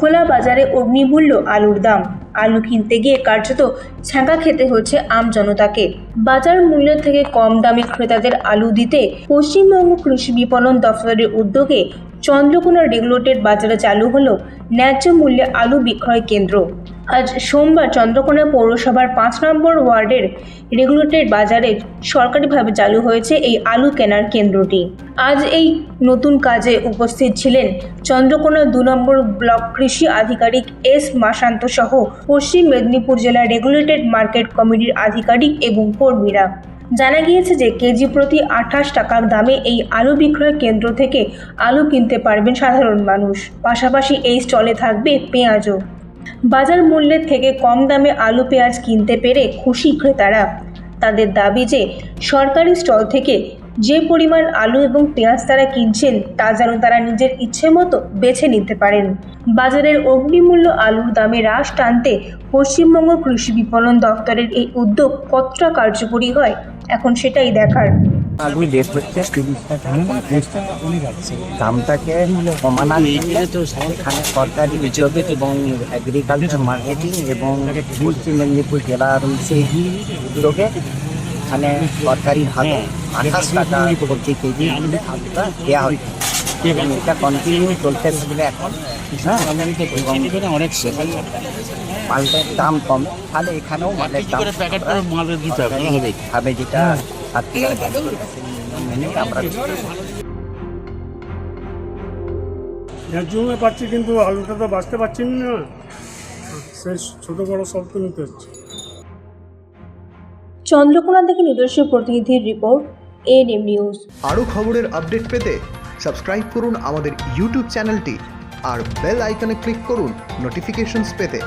খোলা বাজারে অগ্নিমূল্য আলুর দাম। আলু কিনতে গিয়ে কার্যত ছ্যাঁকা খেতে হচ্ছে আম জনতাকে। বাজার মূল্য থেকে কম দামে ক্রেতাদের আলু দিতে পশ্চিমবঙ্গ কৃষি বিপণন দফতরের উদ্যোগে চন্দ্রকোনা রেগুলেটেড বাজারে চালু হলো ন্যায্য মূল্যে আলু বিক্রয় কেন্দ্র। আজ সোমবার চন্দ্রকোনা পৌরসভার পাঁচ নম্বর ওয়ার্ডের রেগুলেটেড বাজারে সরকারিভাবে চালু হয়েছে এই আলু কেনার কেন্দ্রটি। আজ এই নতুন কাজে উপস্থিত ছিলেন চন্দ্রকোনা দু নম্বর ব্লক কৃষি আধিকারিক এস মাসান্ত সহ পশ্চিম মেদিনীপুর জেলা রেগুলেটেড মার্কেট কমিটির আধিকারিক এবং কর্মীরা। জানা গিয়েছে যে কেজি প্রতি আঠাশ টাকার দামে এই আলু বিক্রয় কেন্দ্র থেকে আলু কিনতে পারবেন সাধারণ মানুষ। পাশাপাশি এই স্টলে থাকবে পেঁয়াজও। বাজার মূল্যের থেকে কম দামে আলু, পেঁয়াজ কিনতে পেরে খুশি ক্রেতারা। তাদের দাবি যে, সরকারি স্টল থেকে যে পরিমাণ আলু এবং পেঁয়াজ তারা কিনছেন, তা যেন তারা নিজের ইচ্ছে মতো বেছে নিতে পারেন। বাজারের অগ্নিমূল্য আলুর দামে হ্রাস টানতে পশ্চিমবঙ্গ কৃষি বিপণন দপ্তরের এই উদ্যোগ কতটা কার্যকরী হয়, এখন সেটাই দেখার। আলু রেট হচ্ছে। দামটাকে কমানো এখানে সরকারি উদ্যোগ এবং এগ্রিকালচার মার্কেটিং এবং পশ্চিম মেদিনীপুর জেলা রয়েছে। এই উদ্যোগে এখানে সরকারিভাবে আঠাশ টাকা প্রতি কেজি দেওয়া হচ্ছে। এবং এটা কন্টিনিউ চলতে থাকবে এখন হ্যাঁ? অনেক মালের দাম কম। তাহলে এখানেও মালের দাম প্যাকেট মালের দিতে হবে? হবে ভাবে যেটা সাত টাকা মেনে আমরা ন্যায্য পাচ্ছি কিন্তু আলুটা তো বাঁচতে পারছি না। সেই ছোটো বড়ো সব তো নিতে হচ্ছে। চন্দ্রকোনা থেকে নিজস্ব প্রতিনিধির রিপোর্ট এএনএম নিউজ আরও খবরের আপডেট পেতে সাবস্ক্রাইব করুন আমাদের ইউটিউব চ্যানেলটি আর বেল আইকনে ক্লিক করুন নোটিফিকেশনস পেতে।